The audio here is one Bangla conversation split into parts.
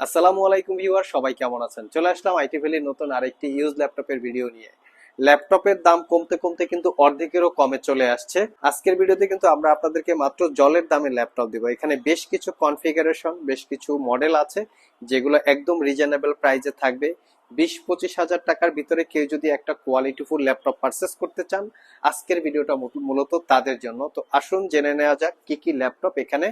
আসসালামু আলাইকুম ভিউয়ার, সবাই কেমন আছেন? চলে আসলাম আইটি ভ্যালির নতুন আরেকটি ইউজ ল্যাপটপের ভিডিও নিয়ে। ল্যাপটপের দাম কমতে কমতে কিন্তু অর্ধেকেরও কমে চলে আসছে। আজকের ভিডিওতে কিন্তু আমরা আপনাদেরকে মাত্র জলের দামে ল্যাপটপ দিব। এখানে বেশ কিছু কনফিগারেশন, বেশ কিছু মডেল আছে, যেগুলো একদম রিজনেবল প্রাইজে থাকবে। বিশ পঁচিশ হাজার টাকার ভিতরে কেউ যদি একটা কোয়ালিটিফুল ল্যাপটপ পারচেস করতে চান, আজকের ভিডিওটা মূলত তাদের জন্য। তো আসুন জেনে নেওয়া যাক কি কি ল্যাপটপ এখানে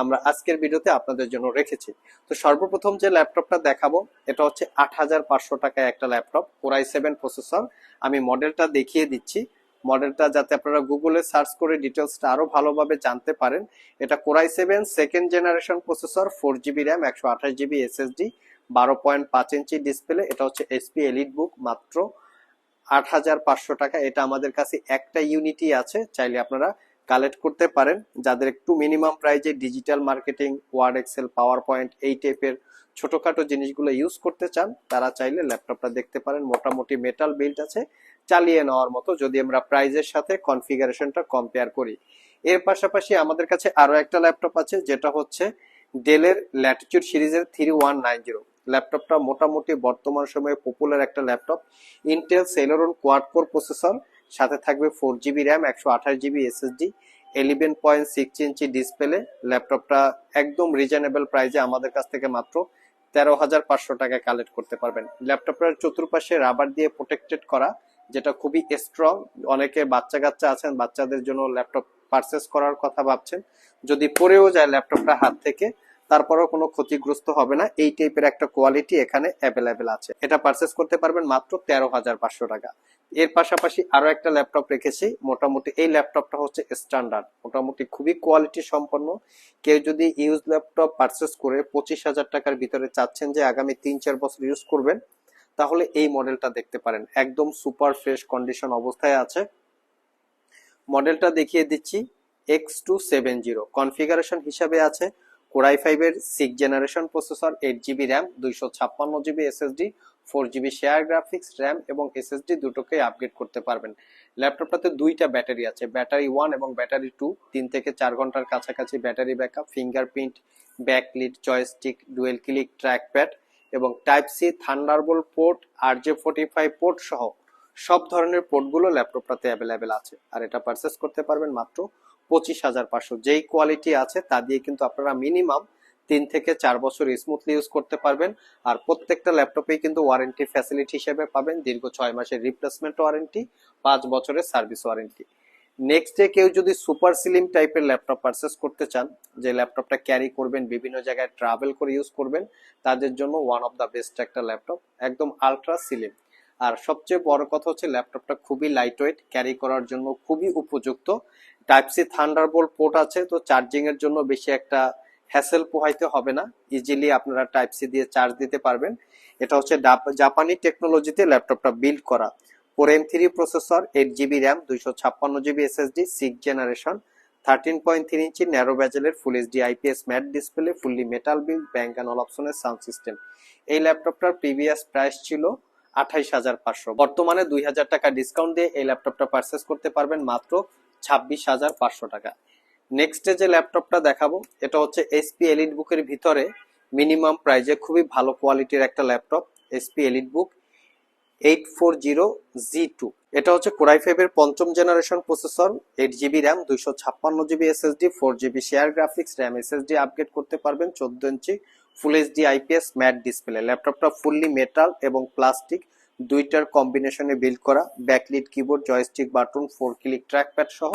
আমরা আজকের ভিডিওতে আপনাদের জন্য রেখেছি। তো সর্বপ্রথম যে ল্যাপটপটা দেখাবো, এটা হচ্ছে আট হাজার পাঁচশো টাকায় একটা ল্যাপটপ, কোরাই সেভেন প্রসেসর। আমি মডেলটা দেখিয়ে দিচ্ছি। মডেলটা যাতে আপনারা গুগলে সার্চ করে ডিটেলসটা আরও ভালোভাবে জানতে পারেন, এটা Core i seven second generation processor, four GB RAM, একশো আঠাশ জিবি এসএসডি, বারো পয়েন্ট পাঁচ ইঞ্চি ডিসপ্লে, এটা হচ্ছে এসপি এলিট বুক মাত্র আট হাজার পাঁচশো টাকা। এটা আমাদের কাছে একটা ইউনিটই আছে, চাইলে আপনারা কালেক্ট করতে পারেন, যাদের একটু মিনিমাম প্রাইজে digital marketing Word Excel PowerPoint এই টাইপের ছোটখাটো জিনিসগুলো ইউজ করতে চান, তারা চাইলে ল্যাপটপটা দেখতে পারেন, মোটামুটি মেটাল বিল্ড আছে, চালিয়ে নেওয়ার মতো, যদি আমরা প্রাইজের সাথে কনফিগারেশনটা কম্পেয়ার করি। এর পাশাপাশি আমাদের কাছে আরও একটা ল্যাপটপ আছে, যেটা হচ্ছে ডেলের ল্যাটিটিউড সিরিজের থ্রি ওয়ান নাইন জিরো ল্যাপটপটা মোটামুটি বর্তমান সময়ে পপুলার একটা laptop Intel Celeron quad processor সাথে থাকবে ফোর জিবি র্যাম একশো আঠাশ GB SSD eleven point six inch display ল্যাপটপটা একদম রিজনেবল প্রাইসে আমাদের কাছ থেকে মাত্র তেরো হাজার পাঁচশো টাকায় কালেক্ট করতে পারবেন। ল্যাপটপটার চতুর্পাশে রাবার দিয়ে প্রোটেক্টেড করা, যেটা খুবই স্ট্রং অনেকে বাচ্চা কাচ্চা আছেন, বাচ্চাদের জন্য ল্যাপটপ পারচেস করার কথা ভাবছেন। যদি পড়েও যায় ল্যাপটপটা হাত থেকে তারপরেও কোনো ক্ষতিগ্রস্ত হবে না। এই টাইপের একটা কোয়ালিটি এখানে অ্যাভেলেবেল আছে। এটা পারচেস করতে পারবেন মাত্র তেরো হাজার পাঁচশো টাকা। এর পাশাপাশি আরও একটা ল্যাপটপ রেখেছি। মোটামুটি এই ল্যাপটপটা হচ্ছে স্ট্যান্ডার্ড মোটামুটি খুবই কোয়ালিটি সম্পন্ন। কেউ যদি ইউজ ল্যাপটপ পারচেস করে পঁচিশ হাজার টাকার ভিতরে চাচ্ছেন যে আগামী তিন চার বছর ইউজ করবেন, তাহলে এই মডেলটা দেখতে পারেন। একদম সুপার ফ্রেশ কন্ডিশন অবস্থায় আছে। মডেলটা দেখিয়ে দিচ্ছি। X two seven zero configuration হিসাবে আছে। কোরাই ফাইভের six generation processor eight GB RAM দুইশো ছাপ্পান্ন GB SSD four GB share graphics RAM এবং এসএসডি দুটোকে আপগ্রেড করতে পারবেন। ল্যাপটপটাতে দুইটা ব্যাটারি আছে, ব্যাটারি ওয়ান এবং ব্যাটারি টু তিন থেকে চার ঘণ্টার কাছাকাছি battery backup fingerprint backlit joystick dual click trackpad এবং type C Thunderbolt port R J forty five port সহ সব ধরনের পোর্টগুলো ল্যাপটপটাতে অ্যাভেলেবেল আছে। আর এটা পারচেস করতে পারবেন মাত্র পঁচিশ হাজার পাঁচশো। যেই কোয়ালিটি আছে, তা দিয়ে কিন্তু আপনারা মিনিমাম তিন থেকে চার বছর স্মুথলি ইউজ করতে পারবেন। আর প্রত্যেকটা ল্যাপটপেই কিন্তু ওয়ারেন্টি ফ্যাসিলিটি হিসেবে পাবেন। দীর্ঘ ছয় মাসের রিপ্লেসমেন্ট ওয়ারেন্টি পাঁচ বছরের সার্ভিস ওয়ারেন্টি নেক্সট ডে কেউ যদি সুপার স্লিম টাইপের ল্যাপটপ পারচেস করতে চান, যে ল্যাপটপটা ক্যারি করবেন, বিভিন্ন জায়গায় ট্রাভেল করে ইউজ করবেন, তাদের জন্য ওয়ান অফ দ্য বেস্ট একটা ল্যাপটপ একদম আলট্রা স্লিম আর সবচেয়ে বড় কথা হচ্ছে ল্যাপটপটা খুবই লাইট ওয়েট ক্যারি করার জন্য খুবই উপযুক্ত। টাইপ সি থান্ডারবোল্ট পোর্ট আছে, তো চার্জিং এর জন্য বেশি একটা হ্যাসেল পোহাইতে হবে না। ইজিলি আপনারা টাইপ সি দিয়ে চার্জ দিতে পারবেন। এটা হচ্ছে জাপানি টেকনোলজিতে ল্যাপটপটা বিল্ড করা। Four M three processor eight GB RAM দুইশো ছাপ্পান্ন GB SSD six generation thirteen point three inch narrow ব্যাজেলের full HD IPS matte display fully metal build Bang and all অপশনের সাউন্ড সিস্টেম এই ল্যাপটপটার প্রিভিয়াস প্রাইস ছিল আঠাইশ হাজার পাঁচশো। বর্তমানে দুই হাজার টাকা ডিসকাউন্ট দিয়ে এই ল্যাপটপটা পারচেস করতে পারবেন মাত্র ছাব্বিশ হাজার পাঁচশো টাকা। নেক্সটে যে ল্যাপটপটা দেখাবো, এটা হচ্ছে এসপি এলিট বুকের ভিতরে মিনিমাম প্রাইজে খুবই ভালো কোয়ালিটির একটা laptop HP EliteBook eight four zero G two এটা হচ্ছে কোরাই ফাইভের পঞ্চম generation processor eight GB RAM দুইশো ছাপ্পান্ন GB SSD four GB share graphics RAM SSD upgrade করতে পারবেন, চোদ্দ inch full HD IPS matte display ল্যাপটপটা ফুললি মেটাল এবং প্লাস্টিক দুইটার কম্বিনেশনে বিল্ড করা backlit keyboard joystick button four click trackpad সহ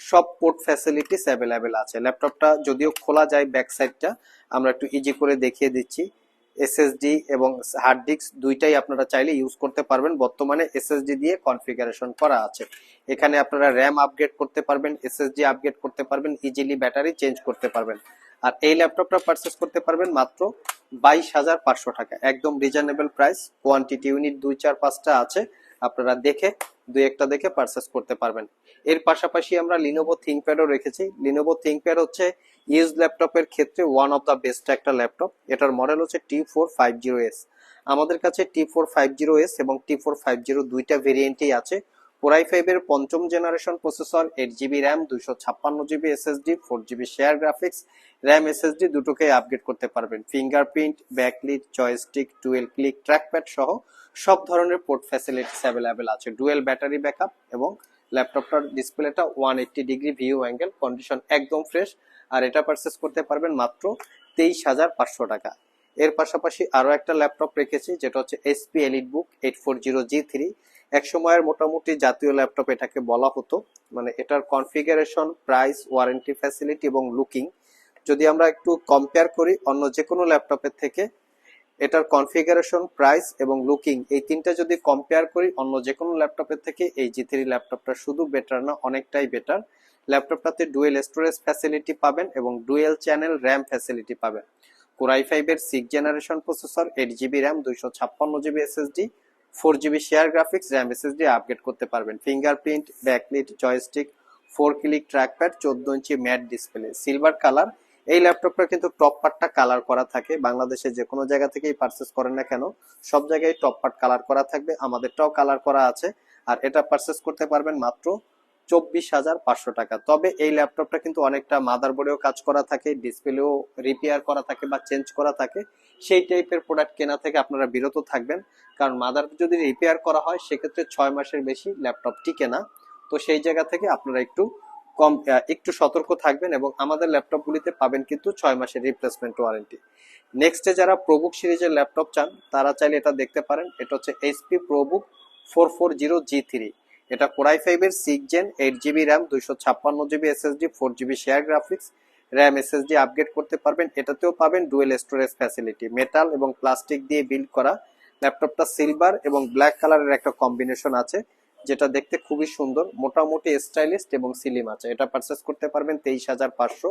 সব পোর্ট ফ্যাসিলিটিস অ্যাভেলেবেল আছে। ল্যাপটপটা যদিও খোলা যায় ব্যাক সাইডটা আমরা একটু ইজি করে দেখিয়ে দিচ্ছি। এসএসডি এবং হার্ড ডিস্ক দুইটাই আপনারা চাইলে ইউজ করতে পারবেন। বর্তমানে এসএসডি দিয়ে কনফিগারেশন করা আছে। এখানে আপনারা র্যাম আপগ্রেড করতে পারবেন এসএসডি আপগ্রেড করতে পারবেন ইজিলি ব্যাটারি চেঞ্জ করতে পারবেন। আর এই ল্যাপটপটা পারচেস করতে পারবেন মাত্র বাইশ হাজার পাঁচশো টাকা। একদম রিজনেবল প্রাইস কোয়ান্টিটি ইউনিট দুই, চার, পাঁচটা আছে। আপনারা দেখে, দুই একটা দেখে পারচেস করতে পারবেন। এর পাশাপাশি আমরা লিনোভো থিঙ্কপ্যাডও রেখেছি। লিনোভো থিঙ্কপ্যাড হচ্ছে ইউজ ল্যাপটপের ক্ষেত্রে ওয়ান অফ দ্য বেস্ট একটা ল্যাপটপ এটার মডেল হচ্ছে T four five zero S আমাদের কাছে T four five zero S এবং টি ফোর ফাইভ জিরো দুইটা ভেরিয়েন্টই আছে। কোরাই ফাইভ এর পঞ্চম generation processor eight GB RAM দুইশো ছাপ্পান্ন GB SSD four GB share graphics RAM SSD দুটোকেই আপগ্রেড করতে পারবেন। Fingerprint backlit joystick dual click trackpad সহ সব ধরনের পোর্ট ফ্যাসিলিটিস অ্যাভেলেবেল আছে। ডুয়েল ব্যাটারি ব্যাকআপ এবং ল্যাপটপটার ডিসপ্লেটা one eighty degree view angle condition একদম ফ্রেশ আর এটা পারচেস করতে পারবেন মাত্র তেইশ হাজার পাঁচশো টাকা। এর পাশাপাশি আরও একটা ল্যাপটপ রেখেছি, যেটা হচ্ছে HP EliteBook eight four zero G three এক সময়ের মোটামুটি জাতীয় ল্যাপটপ এটাকে বলা হতো। মানে এটার কনফিগারেশন প্রাইস ওয়ারেন্টি ফ্যাসিলিটি এবং লুকিং যদি আমরা একটু কম্পেয়ার করি অন্য যে কোনো ল্যাপটপের থেকে, এটার কনফিগারেশন প্রাইস এবং লুকিং এই তিনটা যদি কম্পেয়ার করি অন্য যে কোনো ল্যাপটপের থেকে, এই জি থ্রি ল্যাপটপটা শুধু বেটার না, অনেকটাই বেটার ল্যাপটপটাতে ডুয়েল স্টোরেজ ফ্যাসিলিটি পাবেন এবং ডুয়েল চ্যানেল র্যাম ফ্যাসিলিটি পাবেন। কোরাই ফাইভের six generation processor eight GB RAM দুইশো ছাপ্পান্ন GB SSD four GB share graphics RAM SSD upgrade করতে পারবেন। Fingerprint backlit joystick four click trackpad চোদ্দ inch matte display silver colour এই ল্যাপটপটা কিন্তু টপ পার্টটা কালার করা থাকে। বাংলাদেশে যে কোনো জায়গা থেকেই পারচেস করেন না কেন, সব জায়গায় টপ পার্ট কালার করা থাকবে। আমাদেরটাও কালার করা আছে। আর এটা পারচেস করতে পারবেন মাত্র চব্বিশ হাজার পাঁচশো টাকা। তবে এই ল্যাপটপটা কিন্তু অনেকটা মাদারবোর্ডেও কাজ করা থাকে, ডিসপ্লেও রিপেয়ার করা থাকে বা চেঞ্জ করা থাকে। সেই টাইপের প্রোডাক্ট কেনা থেকে আপনারা বিরত থাকবেন। কারণ মাদার যদি রিপেয়ার করা হয়, সেক্ষেত্রে ছয় মাসের বেশি ল্যাপটপ টিকে না। তো সেই জায়গা থেকে আপনারা একটু কম একটু সতর্ক থাকবেন এবং আমাদের ল্যাপটপগুলিতে পাবেন কিন্তু ছয় মাসের রিপ্লেসমেন্ট ওয়ারেন্টি নেক্সটে যারা প্রবুক সিরিজের ল্যাপটপ চান, তারা চাইলে এটা দেখতে পারেন। এটা হচ্ছে HP ProBook four four zero G three এটা কোরাই ফাইভের six gen eight GB RAM দুইশো ছাপ্পান্ন GB SSD four GB share graphics RAM SSD upgrade করতে পারবেন। এটাতেও পাবেন ডুয়েল স্টোরেজ ফ্যাসিলিটি মেটাল এবং প্লাস্টিক দিয়ে বিল্ড করা। ল্যাপটপটা সিলভার এবং ব্ল্যাক কালারের একটা কম্বিনেশন আছে, যেটা দেখতে খুবই সুন্দর, মোটামুটি স্টাইলিস্ট এবং সিলিম আছে। এটা পারচেস করতে পারবেন তেইশ হাজার পাঁচশো।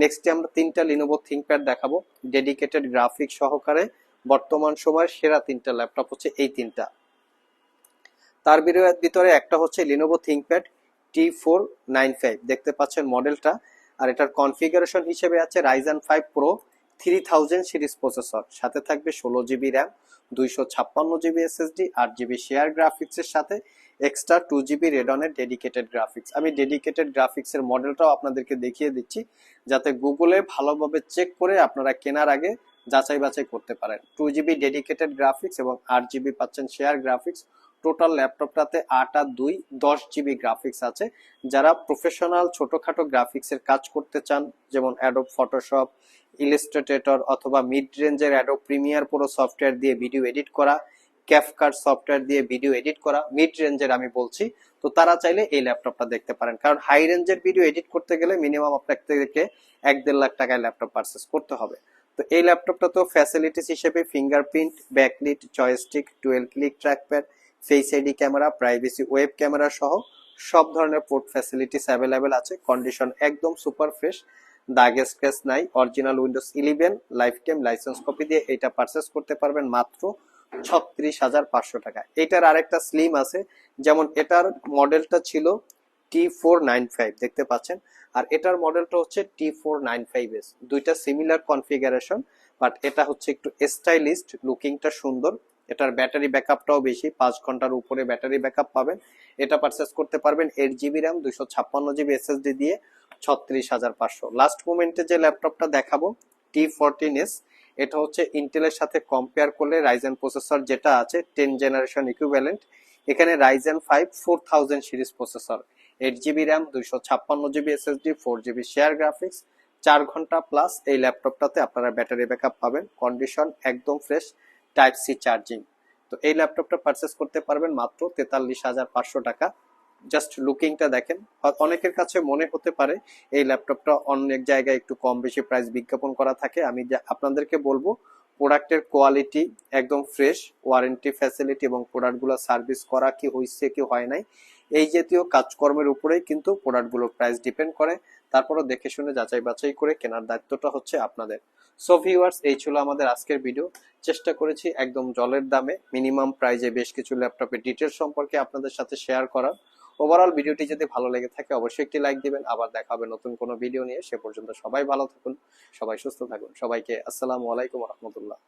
নেক্সটে আমরা তিনটা লিনোভো থিঙ্কপ্যাড দেখাবো ডেডিকেটেড গ্রাফিক সহকারে। বর্তমান সময়ের সেরা তিনটা ল্যাপটপ হচ্ছে এই তিনটা। তার ভিতরে একটা হচ্ছে Lenovo ThinkPad T four nine five দেখতে পাচ্ছেন মডেলটা। আর এটার কনফিগারেশন হিসেবে আছে Ryzen five pro three thousand series processor সাথে থাকবে ষোলো জিবি র্যাম দুইশো ছাপ্পান্ন জিবি এসএসডি আট জিবি শেয়ার গ্রাফিক্সের সাথে এক্সট্রা টু জিবি রেডনের ডেডিকেটেড গ্রাফিক্স আমি ডেডিকেটেড গ্রাফিক্সের মডেলটাও আপনাদেরকে দেখিয়ে দিচ্ছি, যাতে গুগলে ভালোভাবে চেক করে আপনারা কেনার আগে যাচাই বাছাই করতে পারেন। টু জিবি ডেডিকেটেড গ্রাফিক্স এবং আট জিবি পাচ্ছেন শেয়ার গ্রাফিক্স টোটাল ল্যাপটপটাতে আট আর দুই, দশ জিবি গ্রাফিক্স আছে। যারা প্রফেশনাল ছোটখাটো গ্রাফিক্সের কাজ করতে চান, যেমন অ্যাডোব ফটোশপ ইলিস্ট্রেটর অথবা মিড রেঞ্জের অ্যাডোব প্রিমিয়ার পুরো সফটওয়্যার দিয়ে ভিডিও এডিট করা ক্যাফকার্ট সফটওয়্যার দিয়ে ভিডিও এডিট করা মিড রেঞ্জের আমি বলছি, তো তারা চাইলে এই ল্যাপটপটা দেখতে পারেন। কারণ হাই রেঞ্জের ভিডিও এডিট করতে গেলে মিনিমাম আপনাকে এক দেড় লাখ টাকায় ল্যাপটপ পারচেস করতে হবে। তো এই ল্যাপটপটা তো ফ্যাসিলিটিস হিসেবে fingerprint backlit joystick twelve click trackpad face ID camera privacy web camera সহ সব ধরনের পোর্ট ফ্যাসিলিটিস অ্যাভেলেবেল আছে। কন্ডিশন একদম সুপার ফ্রেশ দাগে স্ক্র্যাচ নাই original Windows eleven lifetime license copy দিয়ে এটা পারচেস করতে পারবেন মাত্র ছত্রিশ হাজার পাঁচশো টাকা। এটার আরেকটা স্লিম আছে, যেমন এটার মডেলটা ছিল টি ফোর নাইন ফাইভ দেখতে পাচ্ছেন? আর এটার মডেলটা হচ্ছে T four nine five S দুইটা সিমিলার কনফিগারেশন বাট এটা হচ্ছে একটু স্টাইলিস্ট লুকিংটা সুন্দর। এটার ব্যাটারি ব্যাকআপটাও বেশি, পাঁচ ঘণ্টার উপরে ব্যাটারি ব্যাকআপ পাবেন। এটা পারচেস করতে পারবেন এইট জিবি র্যাম দুইশো ছাপ্পান্ন জিবি এসএসডি দিয়ে ছত্রিশ হাজার পাঁচশো। লাস্ট মোমেন্টে যে ল্যাপটপটা দেখাবো টি ফোরটিন এস এটা হচ্ছে ইন্টেলের সাথে কম্পেয়ার করলে রাইজেন প্রসেসর যেটা আছে টেন জেনারেশন ইকুইভ্যালেন্ট এখানে Ryzen five four thousand series processor eight GB RAM দুইশো ছাপ্পান্ন GB SSD four GB share graphics চার ঘণ্টা প্লাস এই ল্যাপটপটাতে আপনারা ব্যাটারি ব্যাকআপ পাবেন। কন্ডিশন একদম ফ্রেশ টাইপ সি চার্জিং। তো এই ল্যাপটপটা পারচেস করতে পারবেন মাত্র তেতাল্লিশ হাজার পাঁচশো টাকা। জাস্ট লুকিংটা দেখেন। অনেকের কাছে মনে হতে পারে এই ল্যাপটপটা অনেক জায়গায় একটু কম বেশি প্রাইস বিজ্ঞাপন করা থাকে। আমি আপনাদেরকে বলব প্রোডাক্টের কোয়ালিটি একদম ফ্রেশ ওয়ারেন্টি ফ্যাসিলিটি এবং প্রোডাক্টগুলো সার্ভিস করা কি হয়েছে কি হয় নাই, এই জাতীয় কাজকর্মের উপরেই কিন্তু প্রোডাক্টগুলোর প্রাইস ডিপেন্ড করে। তারপরও দেখে শুনে যাচাই বাছাই করে কেনার দায়িত্বটা হচ্ছে আপনাদের। সো ভিউয়ার্স এই ছিল আমাদের আজকের ভিডিও চেষ্টা করেছি একদম জলের দামে মিনিমাম প্রাইজে বেশ কিছু ল্যাপটপের ডিটেলস সম্পর্কে আপনাদের সাথে শেয়ার করার। ওভারঅল ভিডিওটি যদি ভালো লেগে থাকে, অবশ্যই একটি লাইক দিবেন। আবার দেখা হবে নতুন কোনো ভিডিও নিয়ে। সে পর্যন্ত সবাই ভালো থাকুন, সবাই সুস্থ থাকুন। সবাইকে আসসালামু আলাইকুম রহমতুল্লাহ।